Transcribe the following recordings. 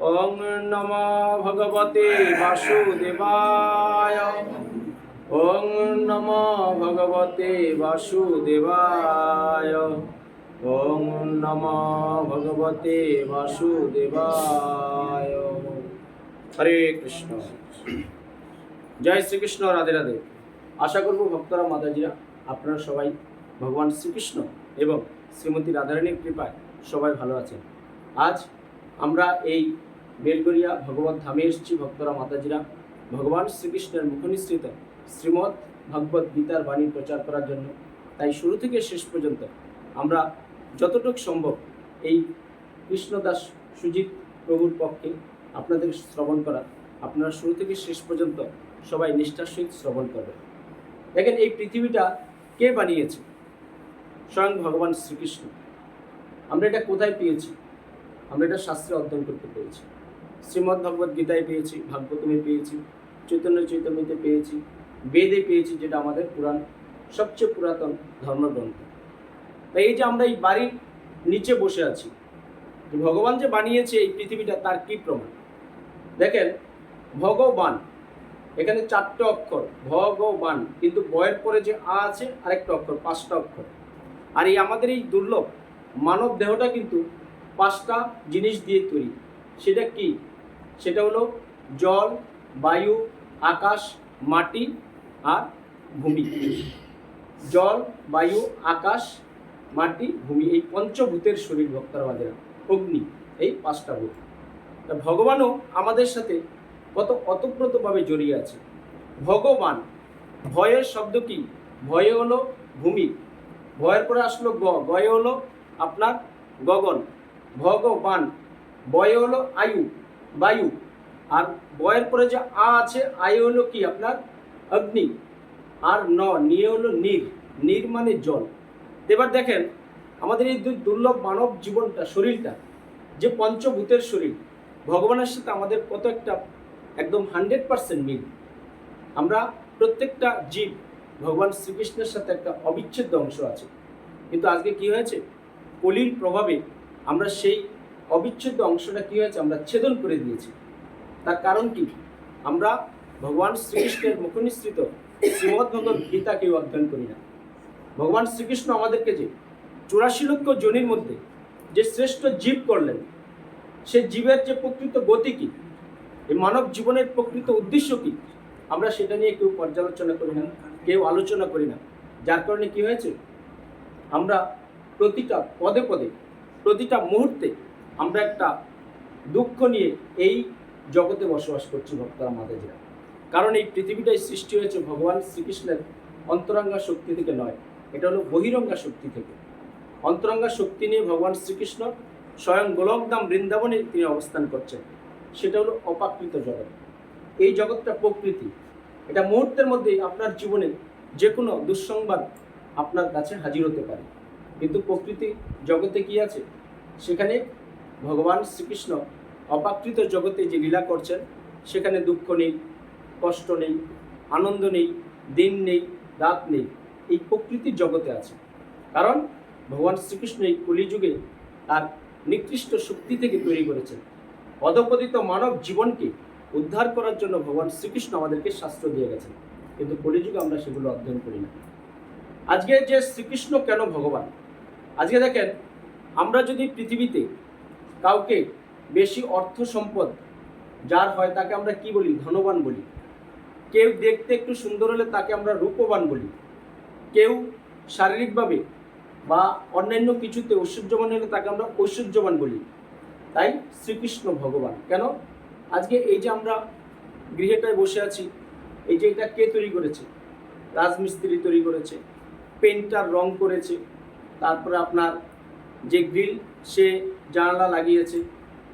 ওং নম ভগবতে বাসুদেবায়। ওং নম ভগবতে বাসুদেবায়। ওং নম ভগবতে বাসুদেবায়। হরে কৃষ্ণ। জয় শ্রীকৃষ্ণ, রাধে রাধে। আশা করব ভক্তরা, মাতাজিরা, আপনারা সবাই ভগবান শ্রীকৃষ্ণ এবং শ্রীমতী রাধারানীর কৃপায় সবাই ভালো আছেন। আজ আমরা এই বেলগড়িয়া ভগবত ধামে এসেছি, ভক্তরা মাতাজিরা। ভগবান শ্রীকৃষ্ণের মুখনিসৃত শ্রীমৎ ভগবত গীতার বাণী প্রচার করার জন্য। তাই শুরু থেকে শেষ পর্যন্ত আমরা যতটুকু সম্ভব এই কৃষ্ণদাস সুজিত প্রভুর পক্ষে আপনাদের শ্রবণ করা। আপনারা শুরু থেকে শেষ পর্যন্ত সবাই নিষ্ঠার সহিত শ্রবণ করবেন। দেখেন, এই পৃথিবীটা কে বানিয়েছে? স্বয়ং ভগবান শ্রীকৃষ্ণ। আমরা এটা কোথায় পেয়েছি? আমরা এটা শাস্ত্রে অধ্যয়ন করতে পেরেছি। শ্রীমদ্ ভগবত গীতায় পেয়েছি ভাগবতমে পেয়েছি, চৈতন্য চৈতন্যতে পেয়েছি, বেদে পেয়েছি, যেটা আমাদের পুরাণ, সবচেয়ে পুরাতন ধর্মগ্রন্থ। তাই এই যে আমরা এই বাড়ির নিচে বসে আছি ভগবান যে বানিয়েছে এই পৃথিবীটা, তার কি প্রমাণ? দেখেন, ভগবান, এখানে চারটে অক্ষর, ভগবান, কিন্তু বয়ের পরে যে আ আছে, আরেকটা অক্ষর, পাঁচটা অক্ষর। আর এই আমাদের এই দুর্লভ মানব দেহটা কিন্তু পাঁচটা জিনিস দিয়ে তৈরি। সেটা কি? সেটা হলো জল, বায়ু, আকাশ, মাটি আর ভূমি। জল, বায়ু, আকাশ, মাটি, ভূমি এই পঞ্চভূতের শরীর ভক্তরা আমাদের অগ্নি, এই পাঁচটা ভূত। তা ভগবানও আমাদের সাথে কত অতপ্রতভাবে জড়িয়ে আছে। ভগবান, ভয়ের শব্দ কি? ভয়ে হলো ভূমি। ভয়ের পরে আসলো গ। গয়ে হলো আপনার গগন। ভগবান, বয়ে হলো আয়ু। বায়ু। আর বয়ের পরে যে আ আছে আয়ু হলো কি আপনার? অগ্নি। আর ন নিয়ে হলো নীর। নীর মানে জল। এবার দেখেন, আমাদের এই দুর্লভ মানব জীবনটা, শরীরটা, যে পঞ্চভূতের শরীর, ভগবানের সাথে আমাদের কত একটা একদম হান্ড্রেড পার্সেন্ট মিল। আমরা প্রত্যেকটা জীব ভগবান শ্রীকৃষ্ণের সাথে একটা অবিচ্ছেদ্য অংশ আছে। কিন্তু আজকে কি হয়েছে? কলির প্রভাবে আমরা সেই অবিচ্ছেদ্য অংশটা কি হয়েছে? আমরা ছেদন করে দিয়েছি। তার কারণ কি? আমরা ভগবান শ্রীকৃষ্ণের মুখনিসৃত শ্রীমদ্ ভগবত গীতা কেউ অধ্যয়ন করি না। ভগবান শ্রীকৃষ্ণ আমাদেরকে যে চুরাশি লক্ষ জনির মধ্যে যে শ্রেষ্ঠ জীব করলেন সে জীবের যে প্রকৃত গতি কী? এই মানব জীবনের প্রকৃত উদ্দেশ্য কী? আমরা সেটা নিয়ে কেউ পর্যালোচনা করি না, কেউ আলোচনা করি না। যার কারণে কি হয়েছে? আমরা প্রতিটা পদে পদে, প্রতিটা মুহূর্তে আমরা একটা দুঃখ নিয়ে এই জগতে বসবাস করছি ভক্তরা, মাতাজিরা। কারণ এই পৃথিবীটাই সৃষ্টি হয়েছে ভগবান শ্রীকৃষ্ণের অন্তরঙ্গা শক্তি থেকে নয়, এটা হলো বহিরঙ্গা শক্তি থেকে। অন্তরঙ্গা শক্তি নিয়ে ভগবান শ্রীকৃষ্ণ স্বয়ং গোলকধাম বৃন্দাবনে তিনি অবস্থান করছেন। সেটা হলো অপাকৃত জগৎ। এই জগৎটা প্রকৃতি। এটা মুহূর্তের মধ্যেই আপনার জীবনে যে কোনো দুঃসংবাদ আপনার কাছে হাজির হতে পারে। কিন্তু প্রকৃতি জগতে কি আছে? সেখানে ভগবান শ্রীকৃষ্ণ অপাকৃত জগতে যে লীলা করছেন, সেখানে দুঃখ নেই, কষ্ট নেই, আনন্দ নেই, দিন নেই, রাত নেই, এই প্রকৃতির জগতে আছে। কারণ ভগবান শ্রীকৃষ্ণ এই কলিযুগে তার নিকৃষ্ট শক্তি থেকে তৈরি করেছেন। অধপতিত মানব জীবনকে উদ্ধার করার জন্য ভগবান শ্রীকৃষ্ণ আমাদেরকে শাস্ত্র দিয়ে গেছেন। কিন্তু কলিযুগে আমরা সেগুলো অধ্যয়ন করি না। আজকে যে শ্রীকৃষ্ণ কেন ভগবান? আজকে দেখেন, আমরা যদি পৃথিবীতে কাউকে বেশি অর্থ সম্পদ, যার হয় তাকে আমরা কি বলি? ধনবান বলি। কেউ দেখতে একটু সুন্দর হলে তাকে আমরা রূপবান বলি। কেউ শারীরিকভাবে বা অন্যান্য কিছুতে ঐশ্বর্যবান হলে তাকে আমরা ঐশ্বর্যবান বলি। তাই শ্রীকৃষ্ণ ভগবান। কেন? আজকে এই যে আমরা গৃহেটায় বসে আছি, এই যে এটা কে তৈরি করেছে? রাজমিস্ত্রি তৈরি করেছে পেন্টার রং করেছে, তারপরে আপনার যে গ্রিল সে জানালা লাগিয়েছে,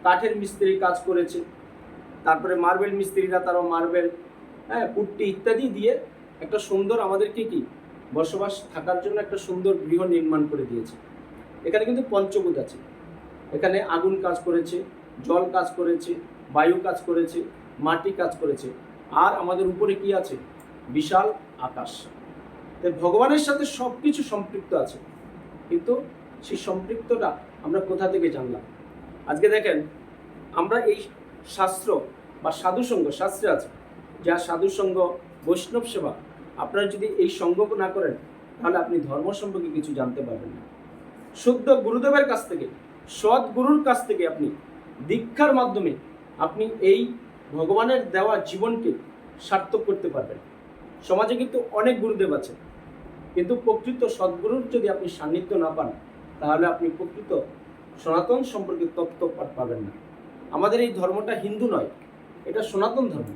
কাঠের মিস্ত্রি কাজ করেছে, তারপরে মার্বেল মিস্ত্রিরা তারা মার্বেল হ্যাঁ পুট্টি ইত্যাদি দিয়ে একটা সুন্দর আমাদেরকে কি বসবাস থাকার জন্য একটা সুন্দর গৃহ নির্মাণ করে দিয়েছে। এখানে কিন্তু পঞ্চভূত আছে। এখানে আগুন কাজ করেছে, জল কাজ করেছে, বায়ু কাজ করেছে, মাটি কাজ করেছে। আর আমাদের উপরে কি আছে? বিশাল আকাশ। তাই ভগবানের সাথে সব কিছু সম্পৃক্ত আছে। কিন্তু সেই সম্পৃক্তটা আমরা কোথা থেকে জানলাম? আজকে দেখেন, আমরা এই শাস্ত্র বা সাধুসঙ্গ শাস্ত্রে আছে, যা সাধুসঙ্গ বৈষ্ণব সেবা, আপনারা যদি এই সঙ্গ না করেন, তাহলে আপনি ধর্ম সম্পর্কে কিছু জানতে পারবেন না। শুদ্ধ গুরুদেবের কাছ থেকে, সৎ গুরুর কাছ থেকে আপনি দীক্ষার মাধ্যমে আপনি এই ভগবানের দেওয়া জীবনকে সার্থক করতে পারবেন। সমাজে কিন্তু অনেক গুরুদেব আছে, কিন্তু প্রকৃত সদ্গুরুর যদি আপনি সান্নিধ্য না পান তাহলে আপনি প্রকৃত সনাতন সম্পর্কে তত্ত্ব পাঠ পাবেন না। আমাদের এই ধর্মটা হিন্দু নয়, এটা সনাতন ধর্ম।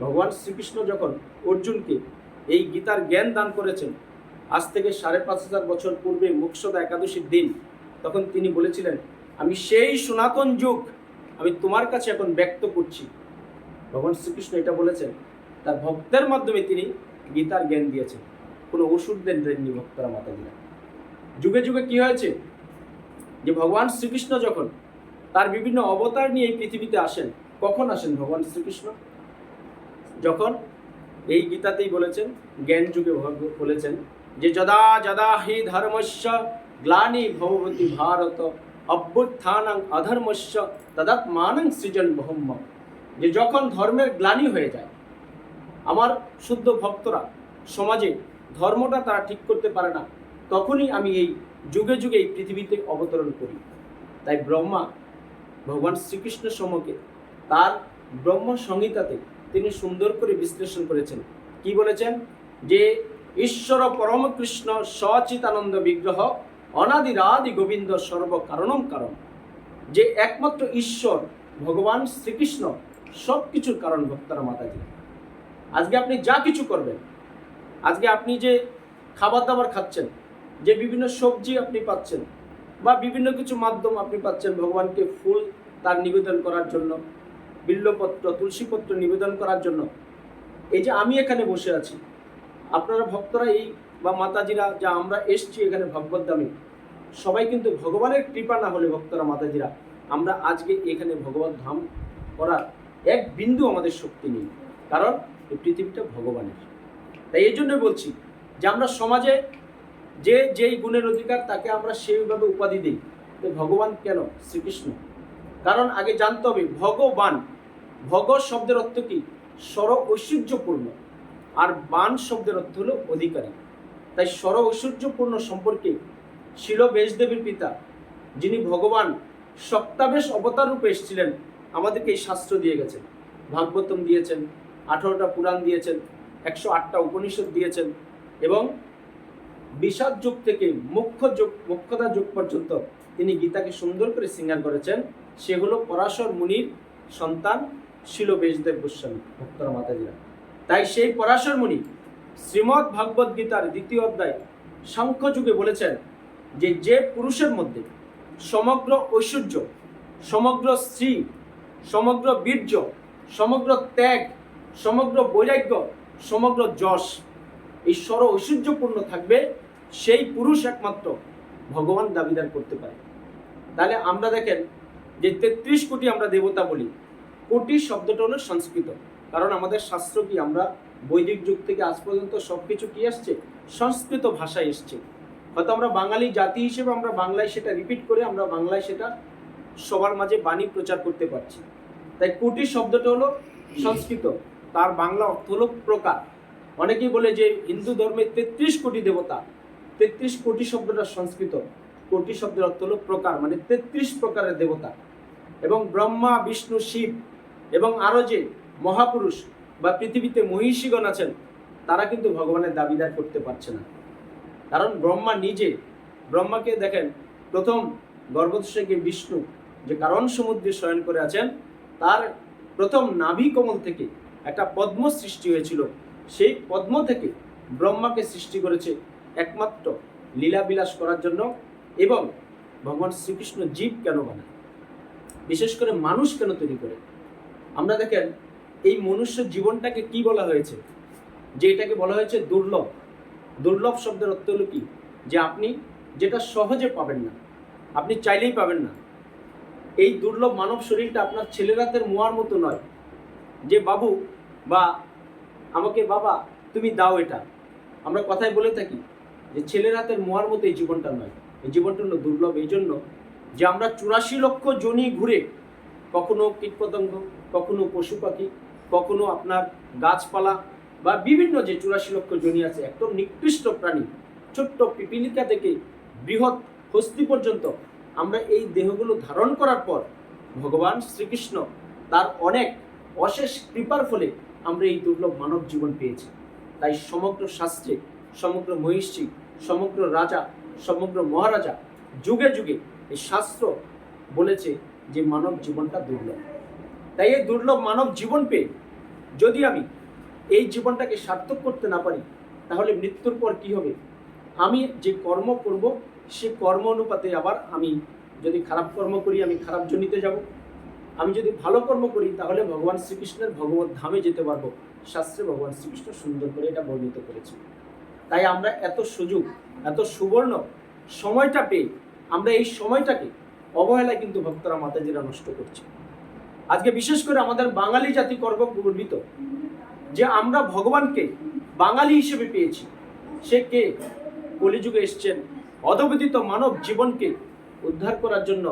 ভগবান শ্রীকৃষ্ণ যখন অর্জুনকে এই গীতার জ্ঞান দান করেছেন, আজ থেকে সাড়ে পাঁচ হাজার বছর পূর্বে মুক্ষদা একাদশীর দিন, তখন তিনি বলেছিলেন, আমি সেই সনাতন যুগ আমি তোমার কাছে এখন ব্যক্ত করছি। ভগবান শ্রীকৃষ্ণ এটা বলেছেন। তার ভক্তের মাধ্যমে তিনি গীতার জ্ঞান দিয়েছেন। কোনো ওষুধ দেন দেননি ভক্তরা মাতাজিরা। যুগে যুগে কি হয়েছে? যে ভগবান শ্রীকৃষ্ণ যখন তার বিভিন্ন অবতার নিয়ে এই পৃথিবীতে আসেন, কখন আসেন ভগবান শ্রীকৃষ্ণ? যখন এই গীতাতেই বলেছেন, জ্ঞান যুগে বলেছেন যে যদা যদা হি ধর্মস্য গ্লানি ভগবতী ভারত অভ্যুত্থানাং অধর্মস্য তদাত্মানং সৃজন ব্রহ্ম যে যখন ধর্মের গ্লানি হয়ে যায়, আমার শুদ্ধ ভক্তরা সমাজে ধর্মটা তারা ঠিক করতে পারে না তখনই আমি এই যুগে যুগে এই পৃথিবীতে অবতরণ করি। তাই ব্রহ্মা ভগবান শ্রীকৃষ্ণ সমকে তার ব্রহ্ম সংহিতাতে তিনি সুন্দর করে বিশ্লেষণ করেছেন। কি বলেছেন? যে ঈশ্বর পরম কৃষ্ণ সচিতানন্দ বিগ্রহ অনাদিরাদি গোবিন্দ সর্ব কারণম কারণ। যে একমাত্র ঈশ্বর ভগবান শ্রীকৃষ্ণ সব কিছুর কারণ ভক্তরা মাতাজি। আজকে আপনি যা কিছু করবেন, আজকে আপনি যে খাবার দাবার খাচ্ছেন যে বিভিন্ন সবজি আপনি পাচ্ছেন বা বিভিন্ন কিছু মাধ্যম আপনি পাচ্ছেন ভগবানকে ফুল তার নিবেদন করার জন্য, বিল্লপত্র, তুলসীপত্র নিবেদন করার জন্য। এই যে আমি এখানে বসে আছি, আপনারা ভক্তরা এই বা মাতাজিরা যা আমরা এসছি এখানে ভগবত দামে সবাই কিন্তু ভগবানের কৃপা না হলে ভক্তরা মাতাজিরা, আমরা আজকে এখানে ভগবত ধাম করার এক বিন্দু আমাদের শক্তি নেই, কারণ এই পৃথিবীটা ভগবানের। তাই এই জন্য বলছি যে আমরা সমাজে যে যেই গুণের অধিকার তাকে আমরা সেইভাবে উপাধি দিই। তো ভগবান কেন? শ্রীকৃষ্ণ। কারণ আগে জানতে হবে, ভগবান, ভগ শব্দের অর্থ কি? স্বর ঐশ্বর্যপূর্ণ। আর বান শব্দের অর্থ হলো অধিকারী। তাই স্বর ঐশ্বর্যপূর্ণ সম্পর্কে শিল বেশদেবীর পিতা, যিনি ভগবান সপ্তাবেশ অবতার রূপে এসেছিলেন, আমাদেরকে এই শাস্ত্র দিয়ে গেছেন। ভাগবতম দিয়েছেন, আঠারোটা পুরাণ দিয়েছেন, একশো আটটা উপনিষদ দিয়েছেন এবং বিষাদ যুগ থেকে মুখ্য যুগ মুখ্যতা যুগ পর্যন্ত তিনি গীতাকে সুন্দর করে সিঙ্গার করেছেন। সেগুলো পরাশর মুনির সন্তান শিল বেশদেব গোস্বামী, ভক্তরা মাতাজিরা। তাই সেই পরাশর মুনি শ্রীমদ্ ভাগবত গীতার দ্বিতীয় অধ্যায় যুগে বলেছেন যে যে পুরুষের মধ্যে সমগ্র ঐশ্বর্য, সমগ্র শ্রী সমগ্র বীর্য, সমগ্র ত্যাগ, সমগ্র বৈরাগ্য, সমগ্র যশ এই স্বর ঐশ্বর্যপূর্ণ থাকবে। সেই পুরুষ একমাত্র ভগবান দাবিদার করতে পারে। তাহলে আমরা দেখেন যে তেত্রিশ কোটি আমরা দেবতা বলি, কোটি শব্দটা হলো সংস্কৃত। কারণ আমাদের শাস্ত্র কি, আমরা বৈদিক যুগ থেকে আজ পর্যন্ত সব কিছু কি আসছে? সংস্কৃত ভাষায় এসছে। হয়তো আমরা বাঙালি জাতি হিসেবে আমরা বাংলায় সেটা রিপিট করে আমরা বাংলায় সেটা সবার মাঝে বাণী প্রচার করতে পারছি। তাই কোটি শব্দটা হলো সংস্কৃত। তার বাংলা অর্থ হলো প্রকার। অনেকেই বলে যে হিন্দু ধর্মে তেত্রিশ কোটি দেবতা তেত্রিশ কোটি শব্দটা সংস্কৃত। কোটি শব্দের অর্থ হলো প্রকার মানে তেত্রিশ প্রকারের দেবতা। এবং ব্রহ্মা, বিষ্ণু, শিব এবং আরও যে মহাপুরুষ বা পৃথিবীতে মহিষীগণ আছেন, তারা কিন্তু ভগবানের দাবিদার করতে পারছে না। কারণ ব্রহ্মা নিজে, ব্রহ্মাকে দেখেন, প্রথম গর্ভদশকে বিষ্ণু, যে কারণ সমুদ্রে শয়ন করে আছেন, তার প্রথম নাভি কমল থেকে একটা পদ্ম সৃষ্টি হয়েছিল। সেই পদ্ম থেকে ব্রহ্মাকে সৃষ্টি করেছে একমাত্র লীলাবিলাস করার জন্য এবং ভগবান শ্রীকৃষ্ণ জীব কেন বানায়? বিশেষ করে মানুষ কেন তৈরি করে? আমরা দেখেন, এই মনুষ্য জীবনটাকে কি বলা হয়েছে? যে এটাকে বলা হয়েছে দুর্লভ। দুর্লভ শব্দের অর্থ হলো কি? যে আপনি যেটা সহজে পাবেন না, আপনি চাইলেই পাবেন না। এই দুর্লভ মানব শরীরটা আপনার ছেলেরাতের মোয়ার মতো নয়। যে বাবু বা আমাকে বাবা, তুমি দাও এটা। আমরা কথায় বলে থাকি যে ছেলের হাতের মোয়ার মতো এই জীবনটা নয়। এই জীবনটা হলো দুর্লভ। এই জন্য যে আমরা চুরাশি লক্ষ জনি ঘুরে কখনো কীটপতঙ্গ, কখনো পশু পাখি, কখনো আপনার গাছপালা বা বিভিন্ন যে চুরাশি লক্ষ জনি আছে, একদম নিকৃষ্ট প্রাণী, ছোট্ট পিপিলিকা থেকে বৃহৎ হস্তি পর্যন্ত আমরা এই দেহগুলো ধারণ করার পর ভগবান শ্রীকৃষ্ণ তার অনেক অশেষ কৃপার ফলে আমরা এই দুর্লভ মানব জীবন পেয়েছি। তাই সমগ্র শাস্ত্রে, সমগ্র মহিষী সমগ্র রাজা, সমগ্র মহারাজা যুগে যুগে এই শাস্ত্র বলেছে যে মানব জীবনটা দুর্লভ। তাই এই দুর্লভ মানব জীবন পেয়ে যদি আমি এই জীবনটাকে সার্থক করতে না পারি, তাহলে মৃত্যুর পর কি হবে? আমি যে কর্ম করব, সে কর্ম অনুপাতে আবার আমি যদি খারাপ কর্ম করি, আমি খারাপ জনিতে যাব। আমি যদি ভালো কর্ম করি, তাহলে ভগবান শ্রীকৃষ্ণের ভগবত ধামে যেতে পারব। শাস্ত্রে ভগবান শ্রীকৃষ্ণ সুন্দর করে এটা বর্ণিত করেছে। তাই আমরা এত সুযোগ, এত সুবর্ণ সময়টা পেয়ে আমরা এই সময়টাকে অবহেলায় কিন্তু ভক্তরা মাতাজিরা নষ্ট করছে। আজকে বিশেষ করে আমাদের বাঙালি জাতি গর্ব গর্বিত যে আমরা ভগবানকে বাঙালি হিসেবে পেয়েছি। সে কে? কলিযুগে এসছেন অধবিদিত মানব জীবনকে উদ্ধার করার জন্য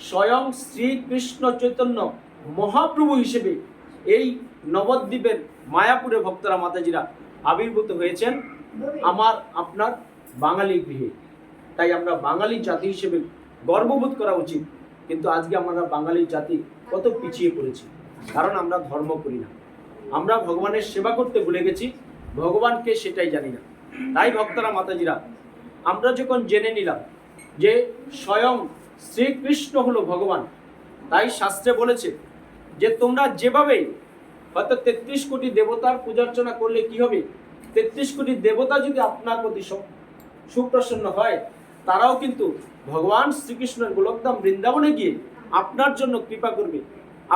স্বয়ং শ্রীকৃষ্ণ চৈতন্য মহাপ্রভু হিসেবে এই নবদ্বীপের মায়াপুরে ভক্তরা মাতাজিরা আবির্ভূত হয়েছেন। আমার, আপনার বাঙালি গৃহে। তাই আমরা বাঙালি জাতি হিসেবে গর্ববোধ করা উচিত, কিন্তু আজকে আমরা বাঙালি জাতি কত পিছিয়ে পড়েছি, কারণ আমরা ধর্ম করি না। আমরা ভগবানের সেবা করতে ভুলে গেছি ভগবানকে সেটাই জানি না। তাই ভক্তরা, মাতাজিরা, আমরা যখন জেনে নিলাম যে স্বয়ং শ্রীকৃষ্ণ হলো ভগবান, তাই শাস্ত্রে বলেছে যে তোমরা যেভাবেই হয়তো তেত্রিশ কোটি দেবতার পূজার্চনা করলে কি হবে তেত্রিশ কোটি দেবতা যদি আপনার প্রতি সুপ্রসন্ন হয়, তারাও কিন্তু ভগবান শ্রীকৃষ্ণের গোলকধাম বৃন্দাবনে গিয়ে আপনার জন্য কৃপা করবে,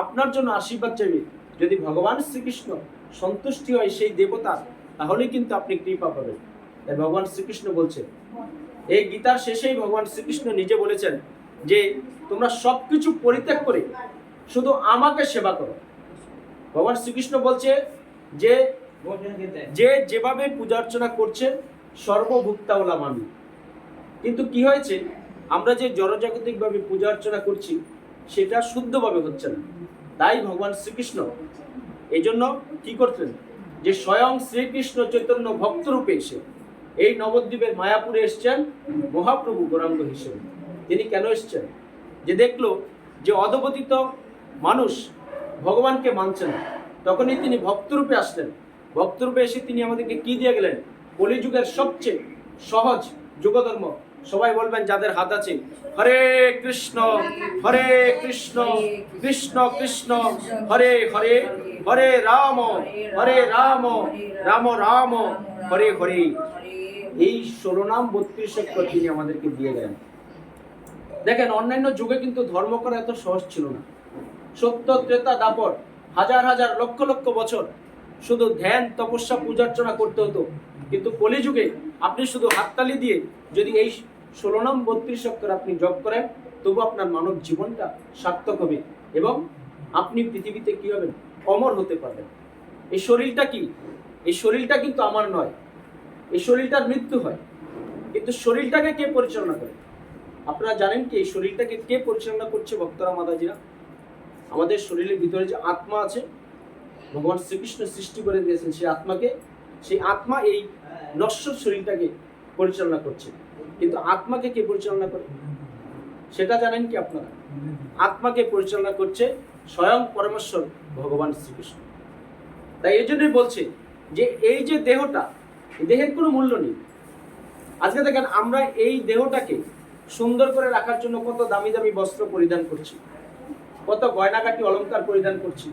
আপনার জন্য আশীর্বাদ চাইবে। যদি ভগবান শ্রীকৃষ্ণ সন্তুষ্টি হয় সেই দেবতা, তাহলে কিন্তু আপনি কৃপা পাবেন। তাই ভগবান শ্রীকৃষ্ণ বলছেন, এই গীতার শেষেই ভগবান শ্রীকৃষ্ণ নিজে বলেছেন যে, তোমরা সবকিছু পরিত্যাগ করে শুধু আমাকে সেবা করো। ভগবান শ্রীকৃষ্ণ বলছে যে যে যেভাবে পূজা অর্চনা করছে সর্বভুক্তা ওলাম আমি। কিন্তু কি হয়েছে? আমরা যে জড়জাগতিকভাবে পূজা অর্চনা করছি, সেটা শুদ্ধভাবে হচ্ছে না। তাই ভগবান শ্রীকৃষ্ণ এই জন্য কি করতেন? যে স্বয়ং শ্রীকৃষ্ণ চৈতন্য ভক্তরূপে এসে এই নবদ্বীপের মায়াপুরে এসছেন মহাপ্রভু গৌরাঙ্গ হিসেবে। তিনি কেন এসছেন? যে দেখল যে অধপতিত মানুষ ভগবানকে মানছে না, তখনই তিনি ভক্তরূপে আসলেন। ভক্তরূপে এসে তিনি আমাদেরকে কি দিয়ে গেলেন? কলিযুগের সবচেয়ে সহজ যুগধর্ম। সবাই বলবেন, যাদের হাত আছে, হরে কৃষ্ণ হরে কৃষ্ণ কৃষ্ণ কৃষ্ণ, হরে হরে হরে রাম হরে রাম রাম রাম, হরে হরে। এই ষোলো নাম বত্রিশ অক্ষর তিনি আমাদেরকে দিয়ে গেলেন। দেখেন, অন্যান্য যুগে কিন্তু ধর্ম করা এত সহজ ছিল না। সত্য, ত্রেতা দাপর হাজার হাজার, লক্ষ লক্ষ বছর শুধু ধ্যান, তপস্যা পূজার্চনা করতে হতো। কিন্তু কলিযুগে আপনি শুধু হাততালি দিয়ে যদি এই ষোলো নাম বত্রিশ অক্ষর আপনি জপ করেন, তবু আপনার মানব জীবনটা সার্থক হবে এবং আপনি পৃথিবীতে কি হবেন? অমর হতে পারবেন। এই শরীরটা কি? এই শরীরটা কিন্তু আমার নয়। এই শরীরটার মৃত্যু হয়। কিন্তু শরীরটাকে কে পরিচালনা করে? আপনারা জানেন কি, এই শরীরটাকে কে পরিচালনা করছে ভক্তরা, মাতাজিরা? আমাদের শরীরের ভিতরে যে আত্মা আছে ভগবান শ্রীকৃষ্ণ সৃষ্টি করে দিয়েছেন সেই আত্মাকে, সেই আত্মা এই নশ্বর শরীরটাকে পরিচালনা করছে। কিন্তু আত্মাকে কে পরিচালনা করে? সেটা জানেন কি আপনারা? আত্মাকে পরিচালনা করছে স্বয়ং পরমেশ্বর ভগবান শ্রীকৃষ্ণ। তাই এই জন্যই বলছে যে এই যে দেহটা দেহের কোনো মূল্য নেই। আজকে দেখেন আমরা এই দেহটাকে সুন্দর করে রাখার জন্য কত দামি দামি বস্ত্র পরিধান করছি, কত গয়নাকাটি অলঙ্কার পরিধান করছি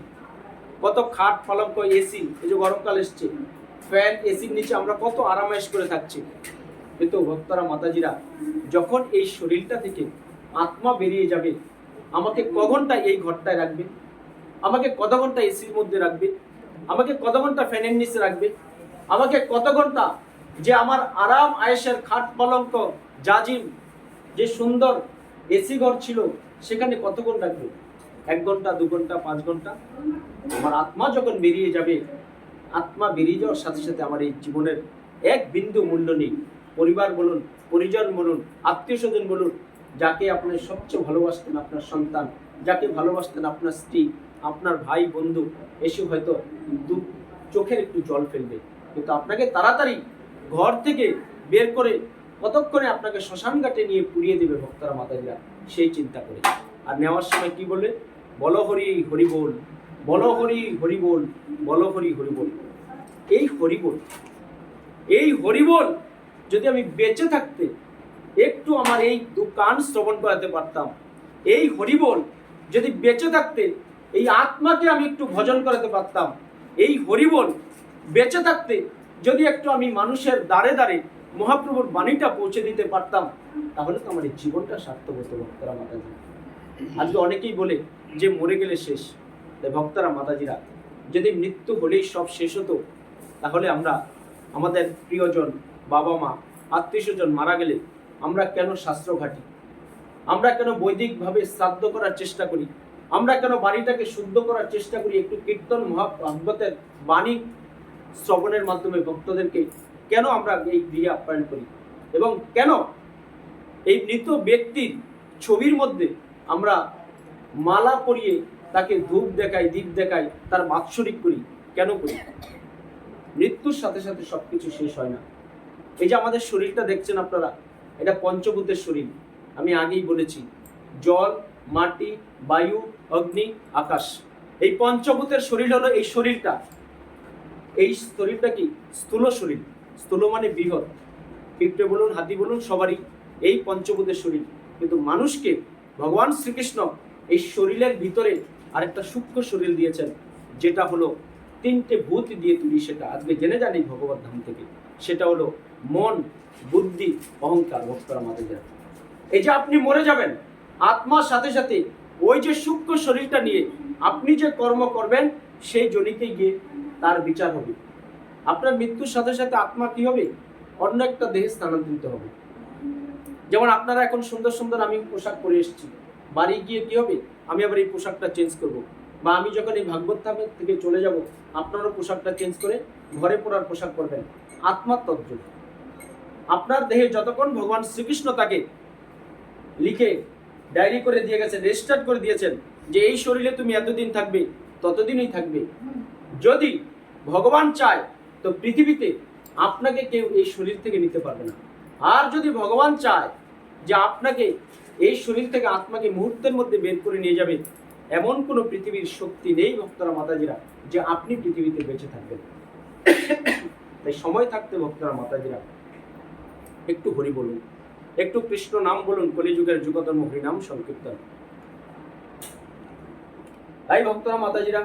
কত খাট পালঙ্ক এসি এই যে গরমকাল এসছে ফ্যান এসির নিচে আমরা কত আরামায়েশ করে থাকছি। কিন্তু ভক্তরা, মাতাজিরা, যখন এই শরীরটা থেকে আত্মা বেরিয়ে যাবে, আমাকে ক ঘণ্টা এই ঘরটায় রাখবে? আমাকে কত ঘণ্টা এসির মধ্যে রাখবে? আমাকে কত ঘণ্টা ফ্যানের নিচে রাখবে? আমাকে কত ঘণ্টা যে আমার আরাম আয়েসের খাট পালঙ্ক, জাজিম, যে সুন্দর এসি ঘর ছিল, সেখানে কতক্ষণ রাখবে? এক ঘণ্টা, দু ঘণ্টা, পাঁচ ঘণ্টা, আমার আত্মা যখন বেরিয়ে যাবে, আত্মা বেরিয়ে যাওয়ার সাথে সাথে আমার এই জীবনের এক বিন্দু মূল্য নেই। পরিবার বলুন, পরিজন বলুন, আত্মীয় স্বজন বলুন, যাকে আপনি সবচেয়ে ভালোবাসতেন আপনার সন্তান, যাকে ভালোবাসতেন আপনার স্ত্রী, আপনার ভাই, বন্ধু, এসে হয়তো চোখের একটু জল ফেলবে। কিন্তু আপনাকে তাড়াতাড়ি ঘর থেকে বের করে কতক্ষণে আপনাকে শ্মশান ঘাটে নিয়ে পুড়িয়ে দেবে ভক্তরা মাতাজিরা, সেই চিন্তা করে। আর নেওয়ার সময় কি বলে বল হরি হরি বল। বল হরি হরি বল। বল হরি হরি বল। এই হরি বল। এই হরি বল যদি আমি বেঁচে থাকতে, একটু আমার এই দোকান শ্রবণ করাতে পারতাম। এই হরিবোল যদি বেঁচে থাকতে, এই আত্মাকে আমি একটু ভজন করাতে পারতাম। এই হরিবোল বেঁচে থাকতে যদি একটু আমি মানুষের দ্বারে দ্বারে মহাপ্রভুর বাণীটা পৌঁছে দিতে পারতাম, তাহলে তো আমার এই জীবনটা সার্থক হতো ভক্তরা মাতাজি। আজকে অনেকেই বলে যে মরে গেলে শেষ। ভক্তরা, মাতাজিরা, যদি মৃত্যু হলেই সব শেষ হতো, তাহলে আমরা আমাদের প্রিয়জন বাবা মা আত্মীয় স্বজন মারা গেলে আমরা কেন শাস্ত্র ঘাটি? আমরা কেন বৈদিকভাবে শ্রাদ্ধ করার চেষ্টা করি? আমরা কেন বাড়িটাকে শুদ্ধ করার চেষ্টা করি? একটু কীর্তন মহাভাগবতের বাণী শ্রবণের মাধ্যমে ভক্তদেরকে কেন আমরা এই গৃহে আপ্যায়ন করি? এবং কেন এই মৃত ব্যক্তির ছবির মধ্যে আমরা মালা পরিয়ে তাকে ধূপ দেখাই, দীপ দেখাই, তার বাৎসরিক করি। কেন করি? মৃত্যুর সাথে সাথে সবকিছু শেষ হয় না। এই যে আমাদের শরীরটা দেখছেন আপনারা, এটা পঞ্চভূতের শরীর। আমি আগেই বলেছি, জল, মাটি, বায়ু, অগ্নি, আকাশ। এই পঞ্চভূতের শরীর হলো এই শরীরটা। এই শরীরটা কি? স্থূল শরীর। স্থূল মানে বৃহৎ। পিঁপড়ে বলুন, হাতি বলুন, সবারই এই পঞ্চভূতের শরীর। কিন্তু মানুষকে ভগবান শ্রীকৃষ্ণ এই শরীরের ভিতরে আরেকটা সূক্ষ্ম শরীর দিয়েছেন, যেটা হলো তিনটে ভূত দিয়ে তৈরি সেটা। আজকে জেনে জানি ভগবত ধাম থেকে। সেটা হলো মন, বুদ্ধি, অহংকার, ভক্তরা মাঝে যায় এই যে আপনি মরে যাবেন, আত্মার সাথে সাথে ওই যে সূক্ষ্ম শরীরটা নিয়ে আপনি যে কর্ম করবেন, সেই জনিতে গিয়ে তার বিচার হবে। আপনার মৃত্যুর সাথে সাথে আত্মা কি হবে? অন্য একটা দেহে স্থানান্তরিত হবে। যেমন আপনারা এখন সুন্দর সুন্দর আমি পোশাক পরে এসেছি। বাড়ি গিয়ে কি হবে? আমি আবার এই পোশাকটা চেঞ্জ করব। বা আমি যখন এই ভাগবত থেকে চলে যাব, আপনারও পোশাকটা চেঞ্জ করে ঘরে পরার পোশাক পরবেন। আত্মার তত্ত্ব আপনার দেহে যতক্ষণ ভগবান শ্রীকৃষ্ণ তাকে লিখে ডায়েরি করে দিয়ে গেছেন রেজিস্টার্ড করে দিয়েছেন যে এই শরীরে তুমি এতদিন থাকবে, ততদিনই থাকবে। যদি ভগবান চায়, তো পৃথিবীতে আপনাকে কেউ এই শরীর থেকে নিতে পারবে না। আর যদি ভগবান চায় যে আপনাকে এই শরীর থেকে আত্মাকে মুহূর্তের মধ্যে বের করে নিয়ে যাবে, এমন কোনো পৃথিবীর শক্তি নেই ভক্তরা মাতাজিরা, যে আপনি পৃথিবীতে বেঁচে থাকবেন। তাই সময় থাকতে ভক্তরা মাতাজিরা, একটু হরি বলুন, একটু কৃষ্ণ নাম বলুন, কলিযুগের যুগতর্ম যুগধর্ম হরিনাম সংকীর্তন। তাই ভক্তরা মাতাজিরা।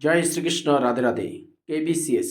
জয় শ্রীকৃষ্ণ, রাধে রাধে কেবিসিএস